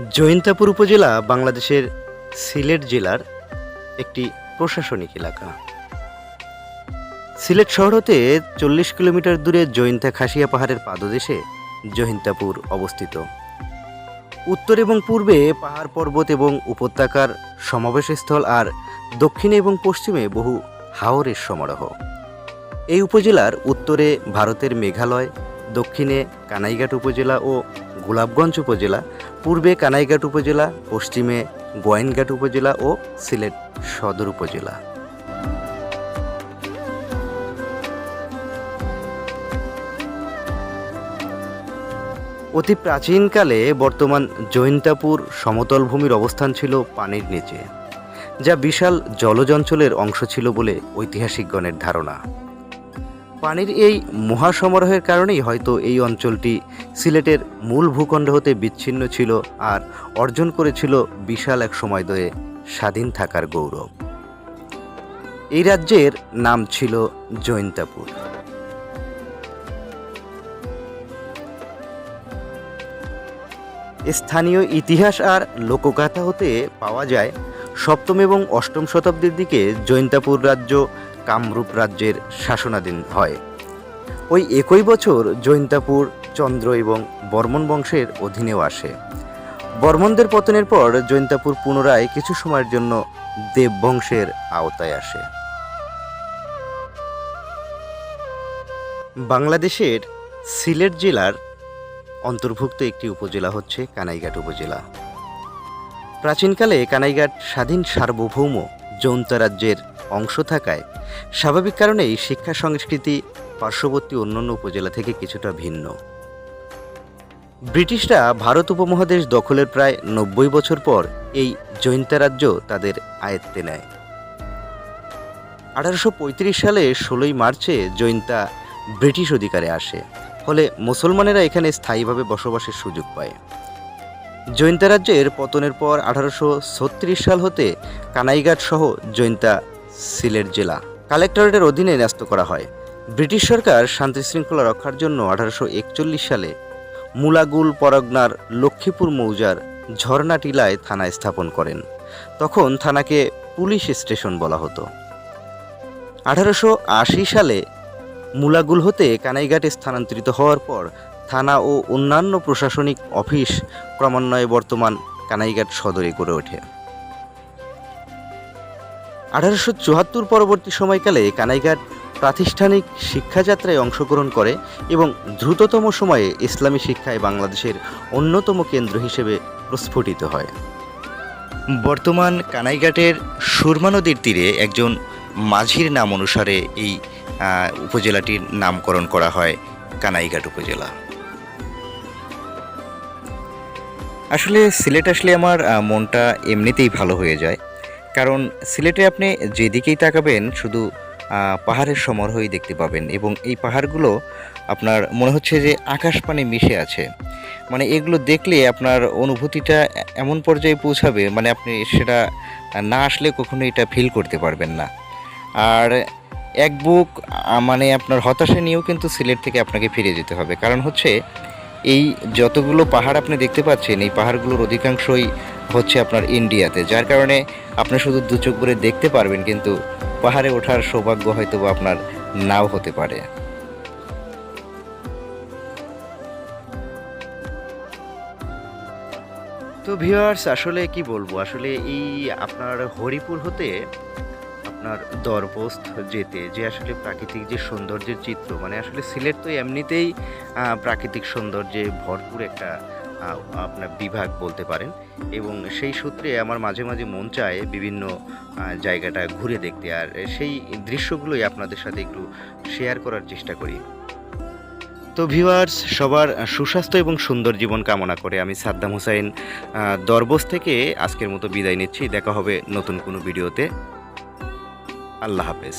জৈন্তাপুর উপজেলা বাংলাদেশের সিলেট জেলার একটি প্রশাসনিক এলাকা। সিলেট শহর হতে চল্লিশ কিলোমিটার দূরে জৈন্তা খাসিয়া পাহাড়ের পাদদেশে জৈন্তাপুর অবস্থিত। উত্তর এবং পূর্বে পাহাড় পর্বত এবং উপত্যকার সমাবেশস্থল আর দক্ষিণে এবং পশ্চিমে বহু হাওরের সমারোহ। এই উপজেলার উত্তরে ভারতের মেঘালয়, দক্ষিণে কানাইঘাট উপজেলা ও গোলাপগঞ্জ উপজেলা পূর্বে কানাইঘাট উপজেলা, পশ্চিমে গোয়াইনঘাট উপজেলা ও সিলেট সদর উপজেলা। অতি প্রাচীনকালে বর্তমান জৈন্তাপুর সমতল ভূমির অবস্থান ছিল পানির নিচে, যা বিশাল জলজ অঞ্চলের অংশ ছিল বলে ঐতিহাসিকগণের ধারণা। পানির এই মহাসমারোহের কারণেই হয়তো এই অঞ্চলটি সিলেটের মূল ভূখণ্ড হতে বিচ্ছিন্ন ছিল আর অর্জন করেছিল বিশাল এক সময় ধরে স্বাধীন থাকার গৌরব। এই রাজ্যের নাম ছিল জৈন্তাপুর। স্থানীয় ইতিহাস আর লোকগাথা হতে পাওয়া যায় সপ্তম এবং অষ্টম শতাব্দীর দিকে জৈন্তাপুর রাজ্য কামরূপ রাজ্যের শাসনাধীন হয়। ওই একই বছর জৈন্তাপুর, চন্দ্র এবং বর্মন বংশের অধীনেও আসে। বর্মনদের পতনের পর জৈন্তাপুর পুনরায় কিছু সময়ের জন্য দেববংশের আওতায় আসে। বাংলাদেশের সিলেট জেলার অন্তর্ভুক্ত একটি উপজেলা হচ্ছে কানাইঘাট উপজেলা। প্রাচীনকালে কানাইঘাট স্বাধীন সার্বভৌম জৌন্তা রাজ্যের অংশ থাকায় স্বাভাবিক কারণেই শিক্ষা সংস্কৃতি পার্শ্ববর্তী অন্যান্য উপজেলা থেকে কিছুটা ভিন্ন। ব্রিটিশরা ভারত উপমহাদেশ দখলের প্রায় নব্বই বছর পর এই জৈন্তা রাজ্য তাদের আয়ত্তে নেয়। আঠারোশো পঁয়ত্রিশ সালে ষোলোই মার্চে জৈন্তা ব্রিটিশ অধিকারে আসে, ফলে মুসলমানেরা এখানে স্থায়ীভাবে বসবাসের সুযোগ পায়। জৈন্তা রাজ্যের পতনের পর আঠারোশো ছত্রিশ সাল হতে কানাইঘাট সহ জৈন্তা সিলেট জেলা। কালেক্টরেটের অধীনে ন্যস্ত করা হয়। ব্রিটিশ সরকার শান্তি শৃঙ্খলা রক্ষার জন্য আঠারোশো একচল্লিশ সালে মুলাগুল পরগনার লক্ষ্মীপুর মৌজার ঝর্ণা টিলায় থানা স্থাপন করেন। তখন থানাকে পুলিশ স্টেশন বলা হতো। আঠারোশো আশি সালে মুলাগুল হতে কানাইঘাটে স্থানান্তরিত হওয়ার পর থানা ও অন্যান্য প্রশাসনিক অফিস ক্রমান্বয়ে বর্তমান কানাইঘাট সদরে গড়ে ওঠে। আঠারোশো চুয়াত্তর পরবর্তী সময়কালে কানাইঘাট প্রাতিষ্ঠানিক শিক্ষাযাত্রায় অংশগ্রহণ করে এবং দ্রুততম সময়ে ইসলামী শিক্ষায় বাংলাদেশের অন্যতম কেন্দ্র হিসেবে প্রস্ফুটিত হয়। বর্তমান কানাইঘাটের সুরমা নদীর তীরে একজন মাঝির নাম অনুসারে এই উপজেলাটির নামকরণ করা হয় কানাইঘাট উপজেলা। আসলে সিলেট আসলে আমার মনটা এমনিতেই ভালো হয়ে যায়। কারণ সিলেটে আপনি যেদিকেই তাকাবেন, শুধু পাহাড়ের সমারোহই দেখতে পাবেন এবং এই পাহাড়গুলো আপনার মনে হচ্ছে যে আকাশ পানে মিশে আছে। মানে এগুলো দেখলে আপনার অনুভূতিটা এমন পর্যায়ে পৌঁছাবে মানে আপনি সেটা না আসলে কখনো এটা ফিল করতে পারবেন না। আর এক বুক মানে আপনার হতাশা নিয়েও কিন্তু সিলেট থেকে আপনাকে ফিরে যেতে হবে। কারণ হচ্ছে, এই যতগুলো পাহাড় আপনি দেখতে পাচ্ছেন, এই পাহাড়গুলোর অধিকাংশই হচ্ছে আপনার ইন্ডিয়াতে, যার কারণে আপনি শুধু দু চোখ করে দেখতে পারবেন, কিন্তু পাহাড়ে ওঠার সৌভাগ্য হয়তো আপনার নাও হতে পারে। তো ভিউয়ার্স, আসলে কি বলব? আসলে এই আপনার হরিপুর হতে আপনার দরপোস্ত যেতে, যে আসলে প্রাকৃতিক যে সৌন্দর্যের চিত্র মানে আসলে সিলেট তো এমনিতেই প্রাকৃতিক সৌন্দর্যে ভরপুর একটা আপনার বিভাগ বলতে পারেন। এবং সেই সূত্রে আমার মাঝে মাঝে মন চায় বিভিন্ন জায়গাটা ঘুরে দেখতে। আর সেই দৃশ্যগুলোই আপনাদের সাথে একটু শেয়ার করার চেষ্টা করি। তো ভিউয়ার্স সবার সুস্বাস্থ্য এবং সুন্দর জীবন কামনা করে আমি সাদ্দাম হোসাইন দরবোস থেকে আজকের মতো বিদায় নিচ্ছি। দেখা হবে নতুন কোনো ভিডিওতে। আল্লাহ হাফেজ।